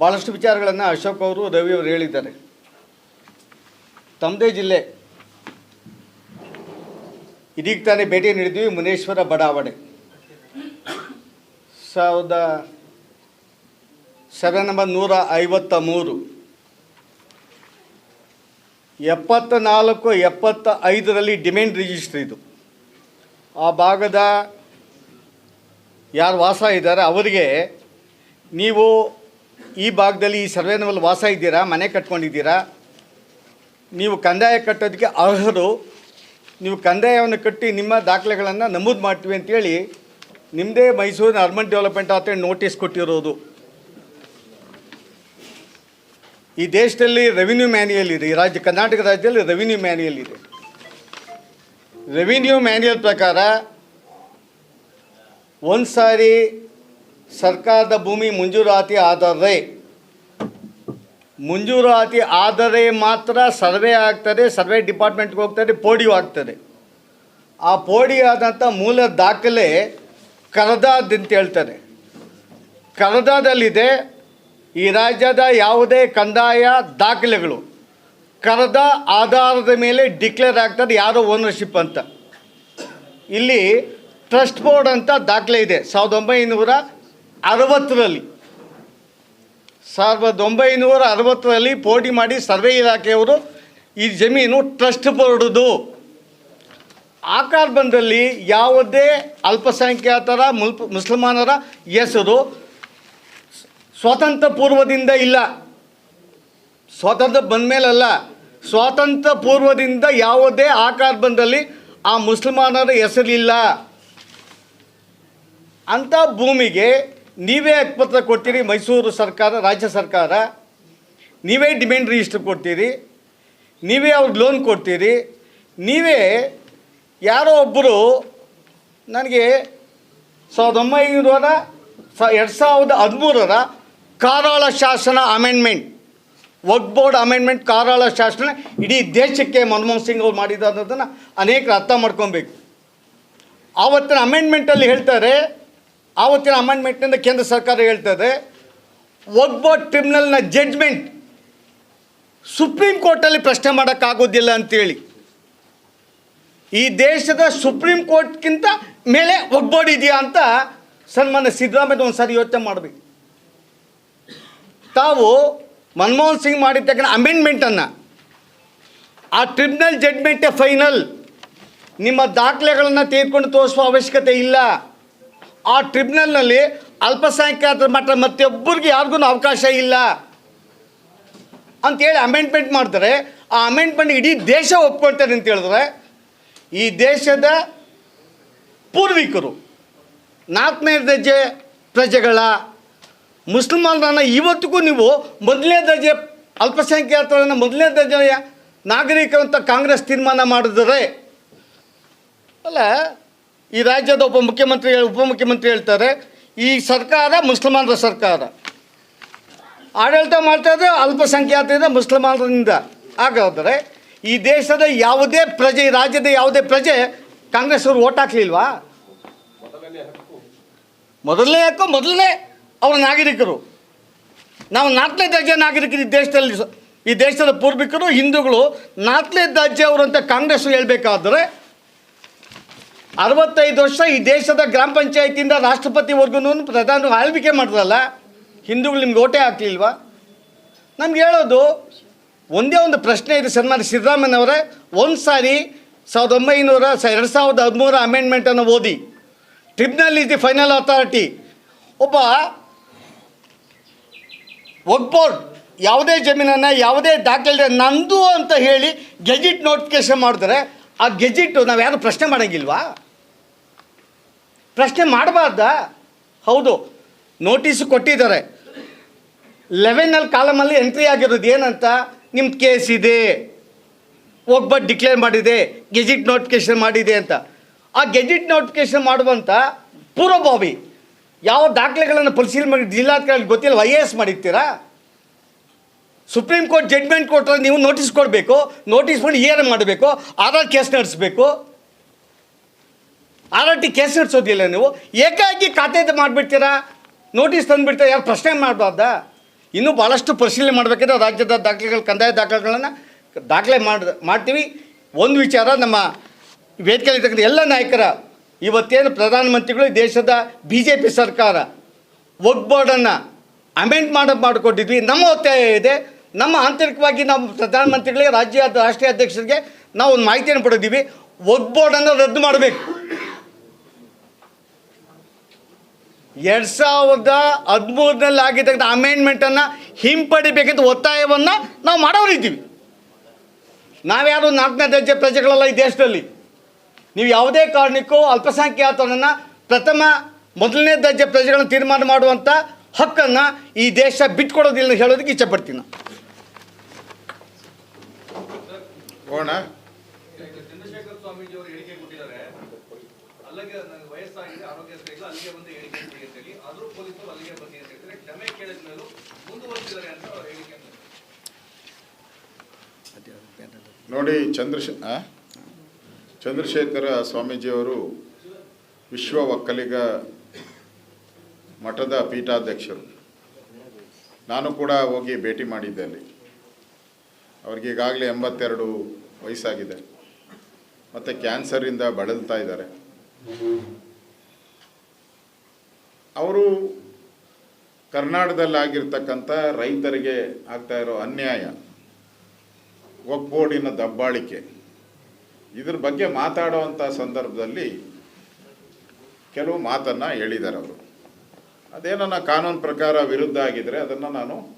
ಭಾಳಷ್ಟು ವಿಚಾರಗಳನ್ನು ಅಶೋಕ್ ಅವರು, ರವಿ ಅವರು ಹೇಳಿದ್ದಾರೆ. ತಮ್ಮದೇ ಜಿಲ್ಲೆ. ಇದೀಗ ತಾನೇ ಭೇಟಿ ನೀಡಿದ್ವಿ ಮುನೇಶ್ವರ ಬಡಾವಣೆ. ಸಾವಿರದ ಸೆವೆನ್ ನಂಬರ್ ನೂರ ಐವತ್ತ ಮೂರು ಎಪ್ಪತ್ತ ನಾಲ್ಕು ಎಪ್ಪತ್ತ ಐದರಲ್ಲಿ ಡಿಮ್ಯಾಂಡ್ ರಿಜಿಸ್ಟ್ರಿ ಇದು. ಆ ಭಾಗದ ಯಾರು ವಾಸ ಇದ್ದಾರೆ, ಅವರಿಗೆ ನೀವು ಈ ಭಾಗದಲ್ಲಿ ಈ ಸರ್ವೆ ವಾಸ ಇದ್ದೀರಾ? ಮನೆ ಕಟ್ಕೊಂಡಿದ್ದೀರಾ? ನೀವು ಕಂದಾಯ ಕಟ್ಟೋದಕ್ಕೆ ಅರ್ಹರು. ನೀವು ಕಂದಾಯವನ್ನು ಕಟ್ಟಿ ನಿಮ್ಮ ದಾಖಲೆಗಳನ್ನು ನಮೂದು ಮಾಡ್ತೀವಿ ಅಂತೇಳಿ ನಿಮ್ಮದೇ ಮೈಸೂರಿನ ಅರ್ಬನ್ ಡೆವಲಪ್ಮೆಂಟ್ ಆತ ನೋಟಿಸ್ ಕೊಟ್ಟಿರೋದು. ಈ ದೇಶದಲ್ಲಿ ರೆವಿನ್ಯೂ ಮ್ಯಾನ್ಯಲ್ ಇದೆ. ಈ ರಾಜ್ಯ, ಕರ್ನಾಟಕ ರಾಜ್ಯದಲ್ಲಿ ರೆವಿನ್ಯೂ ಮ್ಯಾನ್ಯಲ್ ಇದೆ. ರೆವಿನ್ಯೂ ಮ್ಯಾನ್ಯಲ್ ಪ್ರಕಾರ ಒಂದು ಸಾರಿ ಸರ್ಕಾರದ ಭೂಮಿ ಮಂಜೂರಾತಿ ಆದರೆ ಮಂಜೂರಾತಿ ಆದರೆ ಮಾತ್ರ ಸರ್ವೆ ಆಗ್ತದೆ, ಸರ್ವೆ ಡಿಪಾರ್ಟ್ಮೆಂಟ್ಗೆ ಹೋಗ್ತದೆ, ಪೋಡಿಯು ಆಗ್ತದೆ. ಆ ಪೋಡಿ ಆದಂಥ ಮೂಲ ದಾಖಲೆ ಕರದಾದ್ ಅಂತ ಹೇಳ್ತಾರೆ. ಕರದಾದಲ್ಲಿದೆ, ಈ ರಾಜ್ಯದ ಯಾವುದೇ ಕಂದಾಯ ದಾಖಲೆಗಳು, ಕರದ ಆಧಾರದ ಮೇಲೆ ಡಿಕ್ಲೇರ್ ಆಗ್ತದೆ, ಯಾರೋ ಓನರ್ಶಿಪ್ ಅಂತ. ಇಲ್ಲಿ ಟ್ರಸ್ಟ್ ಬೋರ್ಡ್ ಅಂತ ದಾಖಲೆ ಇದೆ, ಸಾವಿರದ ಒಂಬೈನೂರ ಅರವತ್ತರಲ್ಲಿ. ಸಾವಿರದ ಒಂಬೈನೂರ ಅರವತ್ತರಲ್ಲಿ ಪೋಟಿ ಮಾಡಿ ಸರ್ವೆ ಇಲಾಖೆಯವರು ಈ ಜಮೀನು ಟ್ರಸ್ಟ್ ಬೋರ್ಡುದು ಆ ಕಾರ್ಬನ್ದಲ್ಲಿ ಯಾವುದೇ ಅಲ್ಪಸಂಖ್ಯಾತರ ಮುಲ್ಪ ಮುಸಲ್ಮಾನರ ಹೆಸರು ಸ್ವಾತಂತ್ರ್ಯ ಪೂರ್ವದಿಂದ ಇಲ್ಲ. ಸ್ವಾತಂತ್ರ್ಯ ಬಂದ ಮೇಲಲ್ಲ ಸ್ವಾತಂತ್ರ್ಯ ಪೂರ್ವದಿಂದ ಯಾವುದೇ ಆ ಕಾರ್ಬನ್ದಲ್ಲಿ ಆ ಮುಸಲ್ಮಾನರ ಹೆಸರಿಲ್ಲ. ಅಂಥ ಭೂಮಿಗೆ ನೀವೇ ಹಕ್ಪತ್ರ ಕೊಡ್ತೀರಿ, ಮೈಸೂರು ಸರ್ಕಾರ, ರಾಜ್ಯ ಸರ್ಕಾರ. ನೀವೇ ಡಿಮ್ಯಾಂಡ್ ರಿಜಿಸ್ಟರ್ ಕೊಡ್ತೀರಿ. ನೀವೇ ಅವ್ರಿಗೆ ಲೋನ್ ಕೊಡ್ತೀರಿ. ನೀವೇ ಯಾರೋ ಒಬ್ಬರು ನನಗೆ ಸಾವಿರದ ಒಂಬೈನೂರ ಸ, ಎರಡು ಸಾವಿರದ ಹದಿಮೂರರ ಕಾರಾಳ ಶಾಸನ ಅಮೆಂಡ್ಮೆಂಟ್ ವರ್ಕ್ ಬೋರ್ಡ್ ಅಮೆಂಡ್ಮೆಂಟ್ ಕಾರಾಳ ಶಾಸನ. ಇಡೀ ದೇಶಕ್ಕೆ ಮನಮೋಹನ್ ಸಿಂಗ್ ಅವ್ರು ಮಾಡಿದ್ದನ್ನು ಅನೇಕರು ಅರ್ಥ ಮಾಡ್ಕೊಬೇಕು. ಆವತ್ತಿನ ಅಮೆಂಡ್ಮೆಂಟಲ್ಲಿ ಹೇಳ್ತಾರೆ ಆವತ್ತಿನ ಅಮೆಂಡ್ಮೆಂಟ್ನಿಂದ ಕೇಂದ್ರ ಸರ್ಕಾರ ಹೇಳ್ತದೆ ಒಬ್ಬ ಟ್ರಿಬ್ಯುನಲ್ನ ಜಡ್ಜ್ಮೆಂಟ್ ಸುಪ್ರೀಂ ಕೋರ್ಟಲ್ಲಿ ಪ್ರಶ್ನೆ ಮಾಡೋಕ್ಕಾಗೋದಿಲ್ಲ ಅಂತೇಳಿ. ಈ ದೇಶದ ಸುಪ್ರೀಂ ಕೋರ್ಟ್ಗಿಂತ ಮೇಲೆ ಒಗ್ಬೋರ್ಡ್ ಇದೆಯಾ ಅಂತ ಸನ್ಮಾನ್ಯ ಸಿದ್ದರಾಮಯ್ಯ ಒಂದು ಸಾರಿ ಯೋಚನೆ ಮಾಡಬೇಕು. ತಾವು ಮನಮೋಹನ್ ಸಿಂಗ್ ಮಾಡಿರ್ತಕ್ಕಂಥ ಅಮೆಂಡ್ಮೆಂಟನ್ನು ಆ ಟ್ರಿಬ್ಯುನಲ್ ಜಡ್ಮೆಂಟೇ ಫೈನಲ್ ನಿಮ್ಮ ದಾಖಲೆಗಳನ್ನು ತೆಗೆದುಕೊಂಡು ತೋರಿಸುವ ಅವಶ್ಯಕತೆ ಇಲ್ಲ. ಆ ಟ್ರಿಬ್ಯುನಲ್ನಲ್ಲಿ ಅಲ್ಪಸಂಖ್ಯಾತರ ಮಟ್ಟ ಮತ್ತೊಬ್ಬರಿಗೆ ಯಾರಿಗೂ ಅವಕಾಶ ಇಲ್ಲ ಅಂತೇಳಿ ಅಮೆಂಡ್ಮೆಂಟ್ ಮಾಡ್ತಾರೆ. ಆ ಅಮೆಂಡ್ಮೆಂಟ್ ಇಡೀ ದೇಶ ಒಪ್ಕೊಳ್ತಾರೆ ಅಂತ ಹೇಳಿದ್ರೆ, ಈ ದೇಶದ ಪೂರ್ವಿಕರು ನಾಲ್ಕನೇ ದರ್ಜೆ ಪ್ರಜೆಗಳ, ಮುಸಲ್ಮಾನರನ್ನು ಇವತ್ತಿಗೂ ನೀವು ಮೊದಲನೇ ದರ್ಜೆ ಅಲ್ಪಸಂಖ್ಯಾತರನ್ನು ಮೊದಲನೇ ದರ್ಜೆಯ ನಾಗರಿಕರು ಅಂತ ಕಾಂಗ್ರೆಸ್ ತೀರ್ಮಾನ ಮಾಡಿದರೆ, ಅಲ್ಲ ಈ ರಾಜ್ಯದ ಒಬ್ಬ ಮುಖ್ಯಮಂತ್ರಿ ಉಪಮುಖ್ಯಮಂತ್ರಿ ಹೇಳ್ತಾರೆ, ಈ ಸರ್ಕಾರ ಮುಸಲ್ಮಾನರ ಸರ್ಕಾರ. ಆಡಳಿತ ಮಾಡ್ತಾ ಇದ್ರೆ ಅಲ್ಪಸಂಖ್ಯಾತರಿಂದ ಮುಸಲ್ಮಾನರಿಂದ ಹಾಗಾದರೆ ಈ ದೇಶದ ಯಾವುದೇ ಪ್ರಜೆ ರಾಜ್ಯದ ಯಾವುದೇ ಪ್ರಜೆ ಕಾಂಗ್ರೆಸ್ ಅವರು ಓಟ್ ಹಾಕ್ಲಿಲ್ವಾ? ಮೊದಲನೇ ಯಾಕೋ ಮೊದಲನೇ ಅವರ ನಾಗರಿಕರು. ನಾವು ನಾಲ್ಕನೇ ದರ್ಜೆ ನಾಗರಿಕರು ಈ ದೇಶದಲ್ಲಿ, ಈ ದೇಶದ ಪೂರ್ವಿಕರು, ಹಿಂದೂಗಳು ನಾಲ್ಕನೇ ದರ್ಜೆ ಅವರು ಅಂತ ಕಾಂಗ್ರೆಸ್ ಹೇಳ್ಬೇಕಾದ್ರೆ ಅರವತ್ತೈದು ವರ್ಷ ಈ ದೇಶದ ಗ್ರಾಮ ಪಂಚಾಯತಿಯಿಂದ ರಾಷ್ಟ್ರಪತಿವರೆಗೂ ಪ್ರಧಾನ ಆಳ್ವಿಕೆ ಮಾಡಿದ್ರಲ್ಲ, ಹಿಂದೂಗಳು ನಿಮ್ಗೆ ಓಟೇ ಹಾಕ್ಲಿಲ್ವಾ? ನಮ್ಗೆ ಹೇಳೋದು, ಒಂದೇ ಒಂದು ಪ್ರಶ್ನೆ ಇದೆ ಸನ್ಮಾನ್ಯ ಸಿದ್ದರಾಮಯ್ಯನವರೇ, ಒಂದು ಸಾರಿ ಸಾವಿರದ ಒಂಬೈನೂರ ಎರಡು ಸಾವಿರದ ಹದಿಮೂರ ಅಮೆಂಡ್ಮೆಂಟನ್ನು ಓದಿ. Tribunal is the final authority ಒಬ್ಬ ಒಗ್ಬೋರ್ಡ್ ಯಾವುದೇ ಜಮೀನನ್ನು, ಯಾವುದೇ ದಾಖಲೆ ನಂದು ಅಂತ ಹೇಳಿ ಗೆಜಿಟ್ ನೋಟಿಫಿಕೇಶನ್ ಮಾಡಿದ್ರೆ ಆ ಗೆಜೆಟ್ಟು ನಾವು ಯಾರು ಪ್ರಶ್ನೆ ಮಾಡೋಂಗಿಲ್ವಾ? ಪ್ರಶ್ನೆ ಮಾಡಬಾರ್ದ? ಹೌದು, ನೋಟಿಸ್ ಕೊಟ್ಟಿದ್ದಾರೆ. ಲೆವೆನಲ್ಲಿ ಕಾಲಮಲ್ಲಿ ಎಂಟ್ರಿ ಆಗಿರೋದು ಏನಂತ? ನಿಮ್ಮ ಕೇಸ್ ಇದೆ. ಒಬ್ಬ ಡಿಕ್ಲೇರ್ ಮಾಡಿದೆ, ಗೆಜೆಟ್ ನೋಟಿಫಿಕೇಶನ್ ಮಾಡಿದೆ ಅಂತ. ಆ ಗೆಜೆಟ್ ನೋಟಿಫಿಕೇಶನ್ ಮಾಡುವಂಥ ಪೂರ್ವಭಾವಿ, ಯಾವ ದಾಖಲೆಗಳನ್ನು ಪರಿಶೀಲನೆ ಮಾಡಿ ಜಿಲ್ಲಾಧಿಕಾರಿ ಗೊತ್ತಿಲ್ಲ, ಐ ಎ ಎಸ್ ಮಾಡಿರ್ತೀರಾ? ಸುಪ್ರೀಂ ಕೋರ್ಟ್ ಜಡ್ಮೆಂಟ್ ಕೊಟ್ಟರೆ ನೀವು ನೋಟಿಸ್ ಕೊಡಬೇಕು ನೋಟಿಸ್ ಮಾಡಿ ಏನು ಮಾಡಬೇಕು ಆರ್ ಕೇಸ್ ನಡೆಸಬೇಕು. ಆರ್ ಆರ್ ಟಿ ಕೇಸ್ ನಡೆಸೋದಿಲ್ಲ ನೀವು. ಏಕಾಏಕಿ ಖಾತೆ ಮಾಡಿಬಿಡ್ತೀರಾ? ನೋಟಿಸ್ ತಂದುಬಿಡ್ತೀರಾ ಯಾರು ಪ್ರಶ್ನೆ ಮಾಡಬಾರ್ದ? ಇನ್ನೂ ಭಾಳಷ್ಟು ಪರಿಶೀಲನೆ ಮಾಡಬೇಕಿದ್ರೆ ರಾಜ್ಯದ ದಾಖಲೆಗಳು, ಕಂದಾಯ ದಾಖಲೆಗಳನ್ನು ದಾಖಲೆ ಮಾಡಿ, ಮಾಡ್ತೀವಿ. ಒಂದು ವಿಚಾರ, ನಮ್ಮ ವೇದಿಕೆಯಲ್ಲಿರ್ತಕ್ಕಂಥ ಎಲ್ಲ ನಾಯಕರ ಇವತ್ತೇನು ಪ್ರಧಾನಮಂತ್ರಿಗಳು ದೇಶದ ಬಿ ಜೆ ಪಿ ಸರ್ಕಾರ ವಕ್ ಬೋರ್ಡನ್ನು ಅಮೆಂಡ್ ಮಾಡೋದು ಮಾಡಿಕೊಟ್ಟಿದ್ವಿ. ನಮ್ಮ ಒತ್ತಾಯ ಇದೆ. ನಮ್ಮ ಆಂತರಿಕವಾಗಿ ನಾವು ಪ್ರಧಾನಮಂತ್ರಿಗಳಿಗೆ, ರಾಜ್ಯ ರಾಷ್ಟ್ರೀಯ ಅಧ್ಯಕ್ಷರಿಗೆ ನಾವು ಒಂದು ಮಾಹಿತಿಯನ್ನು ಪಡೆದೀವಿ ವಕ್ ಬೋರ್ಡನ್ನು ರದ್ದು ಮಾಡಬೇಕು. ಎರಡು ಸಾವಿರದ ಹದಿಮೂರರಲ್ಲಿ ಆಗಿರ್ತಕ್ಕಂಥ ಅಮೆಂಡ್ಮೆಂಟನ್ನು ಹಿಂಪಡಿಬೇಕಂತ ಒತ್ತಾಯವನ್ನು ನಾವು ಮಾಡೋರಿದ್ದೀವಿ ನಾವ್ಯಾರು ನಾಲ್ಕನೇ ದರ್ಜೆ ಪ್ರಜೆಗಳಲ್ಲ ಈ ದೇಶದಲ್ಲಿ. ನೀವು ಯಾವುದೇ ಕಾರಣಕ್ಕೂ ಅಲ್ಪಸಂಖ್ಯಾತರನ್ನು ಪ್ರಥಮ, ಮೊದಲನೇ ದರ್ಜೆ ಪ್ರಜೆಗಳನ್ನು ತೀರ್ಮಾನ ಮಾಡುವಂಥ ಹಕ್ಕನ್ನು ಈ ದೇಶ ಬಿಟ್ಕೊಡೋದಿಲ್ಲ ಅಂತ ಹೇಳೋದಕ್ಕೆ ಇಚ್ಛಪಡ್ತೀನಿ ನಾನು ಹೋಗೋಣ. ನೋಡಿ ಚಂದ್ರಶೇ? ಚಂದ್ರಶೇಖರ ಸ್ವಾಮೀಜಿಯವರು ವಿಶ್ವ ಒಕ್ಕಲಿಗ ಮಠದ ಪೀಠಾಧ್ಯಕ್ಷರು. ನಾನು ಕೂಡ ಹೋಗಿ ಭೇಟಿ ಮಾಡಿದ್ದೆ ಅಲ್ಲಿ. ಅವ್ರಿಗೆ ಈಗಾಗಲೇ ಎಂಬತ್ತೆರಡು ವಯಸ್ಸಾಗಿದೆ. ಮತ್ತು ಕ್ಯಾನ್ಸರಿಂದ ಬಳಲ್ತಾ ಇದ್ದಾರೆ. ಅವರು ಕರ್ನಾಟಕದಲ್ಲಾಗಿರ್ತಕ್ಕಂಥ ರೈತರಿಗೆ ಆಗ್ತಾ ಇರೋ ಅನ್ಯಾಯ ಒಗ್ಬೋರ್ಡಿನ ದಬ್ಬಾಳಿಕೆ, ಇದ್ರ ಬಗ್ಗೆ ಮಾತಾಡುವಂಥ ಸಂದರ್ಭದಲ್ಲಿ ಕೆಲವು ಮಾತನ್ನು ಹೇಳಿದ್ದಾರೆ ಅವರು. ಅದೇನನ್ನ ಕಾನೂನು ಪ್ರಕಾರ ವಿರುದ್ಧ ಆಗಿದ್ರೆ ಅದನ್ನು ನಾನು